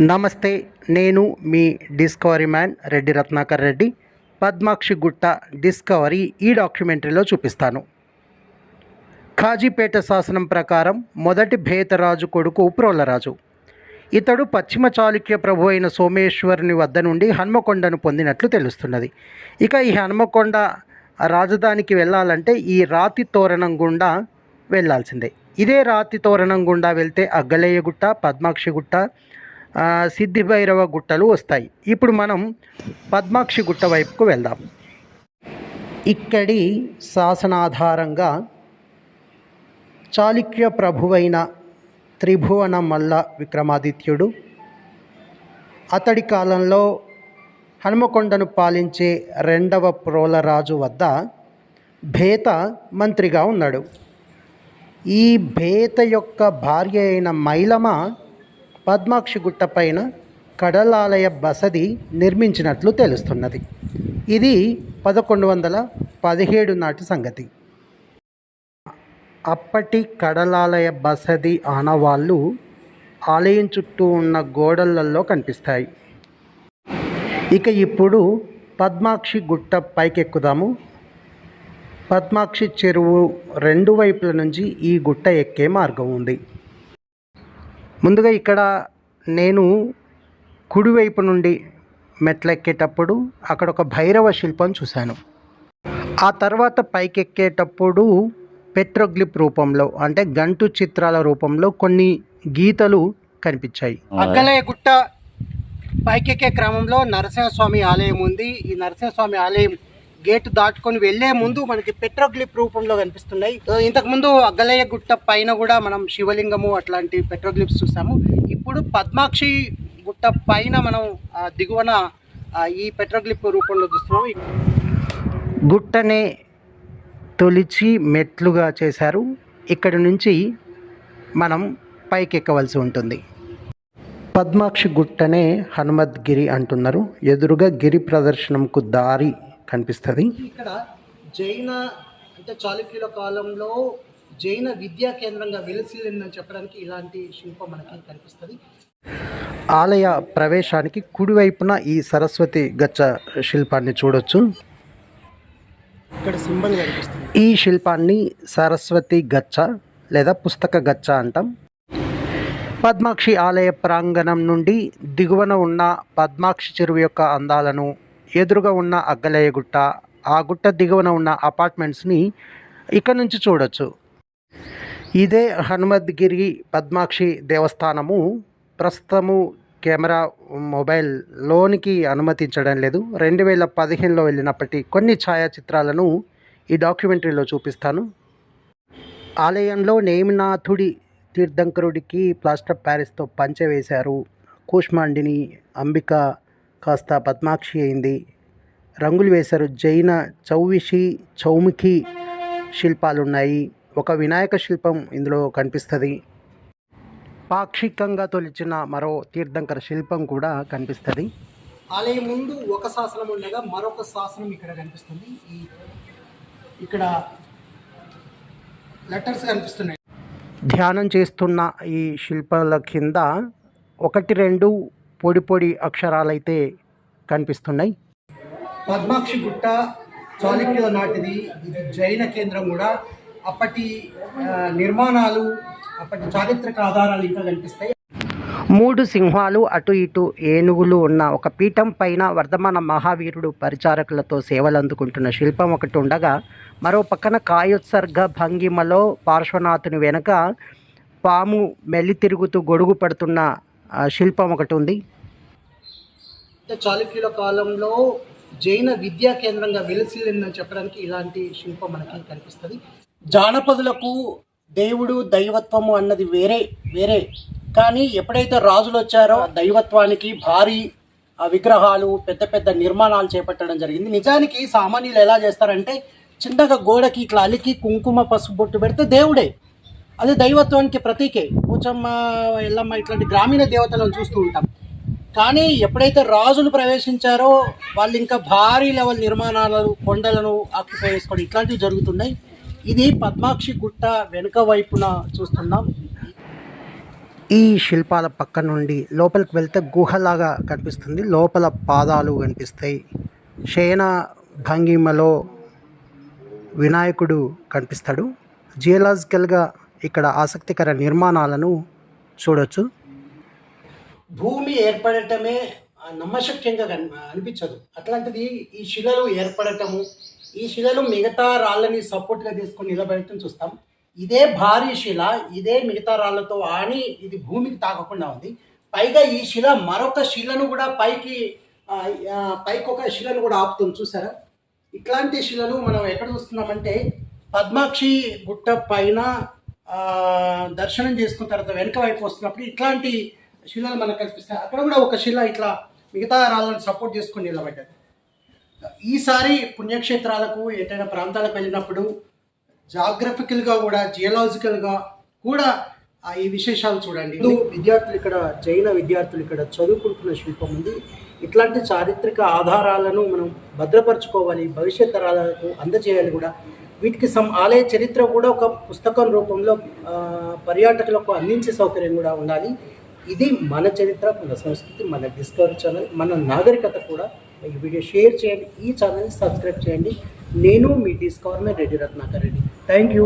నమస్తే నేను మీ discovery man Reddy Ratnakar Reddy. Padmakshi Gutta discovery ఈ డాక్యుమెంటరీలో చూపిస్తాను. కాజీపేట శాసనం ప్రకారం మొదటి భేతరాజు కొడుకు ప్రోలరాజు ఇతడు పశ్చిమ చాళుక్య ప్రభు అయిన సోమేశ్వరుని వద్ద నుండి హన్మకొండను పొందినట్లు తెలుస్తున్నది. ఇక ఈ హన్మకొండ రాజధానికి వెళ్ళాలంటే ఈ రాతి తోరణం గుండా వెళ్ళాల్సిందే. ఇదే రాతి తోరణం గుండా వెళ్తే అగ్గలయ్య గుట్ట పద్మాక్షి గుట్ట సిద్ధిభైరవ గుట్టలు వస్తాయి. ఇప్పుడు మనం పద్మాక్షి గుట్ట వైపుకు వెళ్దాం. ఇక్కడి శాసనాధారంగా చాళుక్య ప్రభువైన త్రిభువన మల్ల విక్రమాదిత్యుడు అతడి కాలంలో హనుమకొండను పాలించే రెండవ ప్రోలరాజు వద్ద భేత మంత్రిగా ఉన్నాడు. ఈ భేత యొక్క భార్య అయిన మైలమ పద్మాక్షి గుట్ట పైన కడలాలయ బసది నిర్మించినట్లు తెలుస్తున్నది. ఇది పదకొండు వందల పదిహేడు నాటి సంగతి. అప్పటి కడలాలయ బసది ఆనవాళ్ళు ఆలయం చుట్టూ ఉన్న గోడలలో కనిపిస్తాయి. ఇక ఇప్పుడు పద్మాక్షి గుట్ట పైకెక్కుదాము. పద్మాక్షి చెరువు రెండు వైపుల నుంచి ఈ గుట్ట ఎక్కే మార్గం ఉంది. ముందుగా ఇక్కడ నేను కుడివైపు నుండి మెట్లెక్కేటప్పుడు అక్కడ ఒక భైరవ శిల్పం చూశాను. ఆ తర్వాత పైకెక్కేటప్పుడు పెట్రోగ్లిప్ రూపంలో అంటే గంటు చిత్రాల రూపంలో కొన్ని గీతలు కనిపించాయి. అక్కలయ్య గుట్ట పైకెక్కే క్రమంలో నరసింహస్వామి ఆలయం ఉంది. ఈ నరసింహస్వామి ఆలయం గేట్ దాటుకొని వెళ్ళే ముందు మనకి పెట్రోగ్లిప్ రూపంలో కనిపిస్తున్నాయి. ఇంతకు ముందు అగ్గలయ్య గుట్ట పైన కూడా మనం శివలింగము అట్లాంటి పెట్రోగ్లిప్స్ చూసాము. ఇప్పుడు పద్మాక్షి గుట్ట పైన మనం ఆ, దిగువన ఈ పెట్రోగ్లిప్ రూపంలో చూస్తున్నాము. గుట్టనే తొలిచి మెట్లుగా చేశారు. ఇక్కడి నుంచి మనం పైకి ఎక్కవలసి ఉంటుంది. పద్మాక్షి గుట్టనే హనుమద్గిరి అంటున్నారు. ఎదురుగా గిరి ప్రదర్శనంకు దారి కనిపిస్తుంది. ఇక్కడ జైన అంటే చాళుక్యుల కాలంలో జైన విద్యా కేంద్రంగా వెలిసిల్లిందని చెప్పడానికి ఇలాంటి శిల్పం మనకి కనిపిస్తుంది. ఆలయ ప్రవేశానికి కుడివైపున ఈ సరస్వతి గచ్చ శిల్పాన్ని చూడొచ్చు. ఇక్కడ సింబల్ కనిపిస్తుంది. ఈ శిల్పాన్ని సరస్వతి గచ్చ లేదా పుస్తక గచ్చ అంటాం. పద్మాక్షి ఆలయ ప్రాంగణం నుండి దిగువన ఉన్న పద్మాక్షి చెరువు యొక్క అందాలను ఎదురుగా ఉన్న అగ్గలయ్య గుట్ట ఆ గుట్ట దిగువన ఉన్న అపార్ట్మెంట్స్ని ఇక్కడ నుంచి చూడొచ్చు. ఇదే హనుమద్గిరి పద్మాక్షి దేవస్థానము. ప్రస్తుతము కెమెరా మొబైల్ లోనికి అనుమతించడం లేదు. రెండు వేల పదిహేనులో వెళ్ళినప్పటి కొన్ని ఛాయాచిత్రాలను ఈ డాక్యుమెంటరీలో చూపిస్తాను. ఆలయంలో నేమినాథుడి తీర్థంకరుడికి ప్లాస్టర్ ప్యారిస్తో పంచె వేశారు. కూష్మాండిని అంబిక కాస్త పద్మాక్షి అయింది. రంగులు వేశారు. జైన చౌవిషి చౌముఖి శిల్పాలు ఉన్నాయి ఒక వినాయక శిల్పం ఇందులో కనిపిస్తుంది. పాక్షికంగా తొలిచిన మరో తీర్థంకర శిల్పం కూడా కనిపిస్తుంది. ఆలయం ముందు ఒక శాసనం ఉండగా మరొక శాసనం ఇక్కడ కనిపిస్తుంది. ఈ ఇక్కడ లెటర్స్ కనిపిస్తున్నాయి. ధ్యానం చేస్తున్న ఈ శిల్పాల కింద ఒకటి రెండు పొడి పొడి అక్షరాలైతే కనిపిస్తున్నాయి. పద్మాక్షి గుట్ట చాళుక్యుల నాటిది. ఇది జైన కేంద్రం కూడా. అప్పటి నిర్మాణాలు అప్పటి చారిత్రక ఆధారాలు ఇంకా కనిపిస్తాయి. మూడు సింహాలు అటు ఇటు ఏనుగులు ఉన్న ఒక పీఠం పైన వర్ధమాన మహావీరుడు పరిచారకులతో సేవలు అందుకుంటున్న శిల్పం ఒకటి ఉండగా మరో పక్కన కాయోత్సర్గ భంగిమలో పార్శ్వనాథుని వెనుక పాము మెల్లి తిరుగుతూ గొడుగు పడుతున్న శిల్పం ఒకటి ఉంది. చాళుక్యుల కాలంలో జైన విద్యా కేంద్రంగా వెలిసిందని చెప్పడానికి ఇలాంటి శిల్పం మనకి కనిపిస్తుంది. జానపదులకు దేవుడు దైవత్వము అన్నది వేరే వేరే. కానీ ఎప్పుడైతే రాజులు వచ్చారో దైవత్వానికి భారీ ఆ విగ్రహాలు పెద్ద పెద్ద నిర్మాణాలు చేపట్టడం జరిగింది. నిజానికి సామాన్యులు ఎలా చేస్తారంటే చిన్నగా గోడకి ఇట్లా అలికి కుంకుమ పసుపు బొట్టు పెడితే దేవుడే. అది దైవత్వానికి ప్రతీకే. పూచమ్మ ఎల్లమ్మ ఇట్లాంటి గ్రామీణ దేవతలను చూస్తూ ఉంటాం. కానీ ఎప్పుడైతే రాజులు ప్రవేశించారో వాళ్ళు ఇంకా భారీ లెవెల్ నిర్మాణాలను కొండలను ఆక్యుపై చేసుకోవడం ఇట్లాంటివి జరుగుతున్నాయి. ఇది పద్మాక్షి గుట్ట వెనుక వైపున చూస్తున్నాం. ఈ శిల్పాల పక్క నుండి లోపలికి వెళ్తే గుహలాగా కనిపిస్తుంది. లోపల పాదాలు కనిపిస్తాయి. శయన భంగిమలో వినాయకుడు కనిపిస్తాడు. జియలాజికల్గా ఇక్కడ ఆసక్తికర నిర్మాణాలను చూడొచ్చు. భూమి ఏర్పడటమే నమ్మశక్యంగా అనిపించదు. అట్లాంటిది ఈ శిలలు ఏర్పడటము ఈ శిలలు మిగతా రాళ్ళని సపోర్ట్గా తీసుకొని నిలబెట్టడం చూస్తాం. ఇదే భారీ శిల ఇదే మిగతా రాళ్ళతో ఆని ఇది భూమికి తాకకుండా ఉంది. పైగా ఈ శిల మరొక శిలను కూడా పైకి పైకి ఒక శిలను కూడా ఆపుతుంది చూసారా? ఇట్లాంటి శిలలు మనం ఎక్కడ చూస్తున్నామంటే పద్మాక్షి గుట్ట పైన దర్శనం చేసుకున్న తర్వాత వెనక వైపు వస్తున్నప్పుడు ఇట్లాంటి శిలలు మనకు కనిపిస్తాయి. అక్కడ కూడా ఒక శిల ఇట్లా మిగతా రాళ్ళని సపోర్ట్ చేసుకుని నిలబడ్డది. ఈసారి పుణ్యక్షేత్రాలకు ఏదైనా ప్రాంతాలకు వెళ్ళినప్పుడు జాగ్రఫికల్గా కూడా జియలాజికల్గా కూడా ఆ ఈ విశేషాలు చూడండి. విద్యార్థులు ఇక్కడ జైన విద్యార్థులు ఇక్కడ చదువుకుంటున్న శిల్పం ఉంది. ఇట్లాంటి చారిత్రక ఆధారాలను మనం భద్రపరచుకోవాలి భవిష్యత్ తరాలకు అందజేయాలి కూడా. వీటికి సం ఆలయ చరిత్ర కూడా ఒక పుస్తకం రూపంలో పర్యాటకులకు అందించే సౌకర్యం కూడా ఉండాలి. ఇది మన చరిత్ర మన సంస్కృతి మన డిస్కవరీ ఛానల్ మన నాగరికత కూడా. ఈ వీడియో షేర్ చేయండి ఈ ఛానల్ని సబ్స్క్రైబ్ చేయండి. నేను మీ discover Reddy Ratnakar Reddy thank you